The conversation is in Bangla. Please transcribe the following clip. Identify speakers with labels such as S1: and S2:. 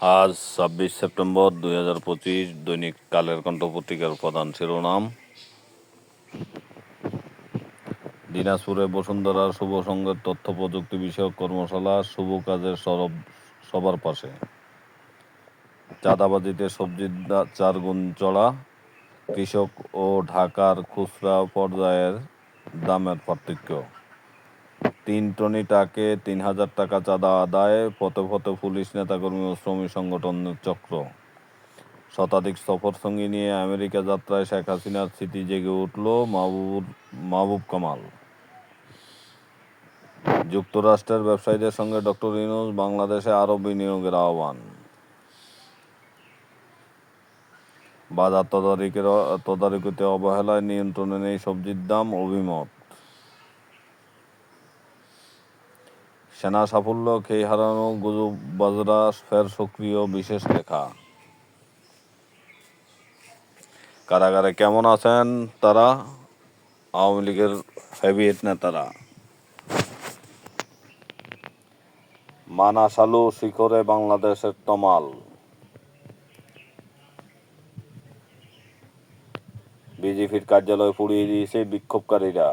S1: আজ ছাব্বিশ সেপ্টেম্বর দুই হাজার পঁচিশ দৈনিক কালের কণ্ঠ পত্রিকার প্রধান শিরোনাম। দিনাজপুরে বসুন্ধরা শুভ সংঘের তথ্য প্রযুক্তি বিষয়ক কর্মশালা শুভ কাজের সরব সবার পাশে। চাঁদাবাজিতে সবজির চার গুণ চড়া, কৃষক ও ঢাকার খুচরা পর্যায়ের দামের পার্থক্য। তিন টনি টাকে তিন হাজার টাকা চাঁদা আদায় পথে পথে পুলিশ নেতাকর্মী ও শ্রমিক সংগঠনের চক্র। শতাধিক সফর সঙ্গী নিয়ে আমেরিকা যাত্রায় শেখ হাসিনার স্মৃতি জেগে উঠল মাহবুব মাহবুব কামাল। যুক্তরাষ্ট্রের ব্যবসায়ীদের সঙ্গে ডক্টর ইউনুস বাংলাদেশে আরও বিনিয়োগের আহ্বান। বাজার তদারকির তদারকিতে অবহেলায় নিয়ন্ত্রণে নেই সবজির দাম, অভিমত। সেনা সাফল্য খেই হারানো গুজব বাজরা ফের সক্রিয় বিশেষ লেখা। কারাগারে কেমন আছেন তারা? আওয়ামী লীগের হেভিয়েট নেতারা। মানা সালু শিখরে বাংলাদেশের তমাল। বিজেপির কার্যালয় পুড়িয়ে দিয়েছে বিক্ষোভকারীরা।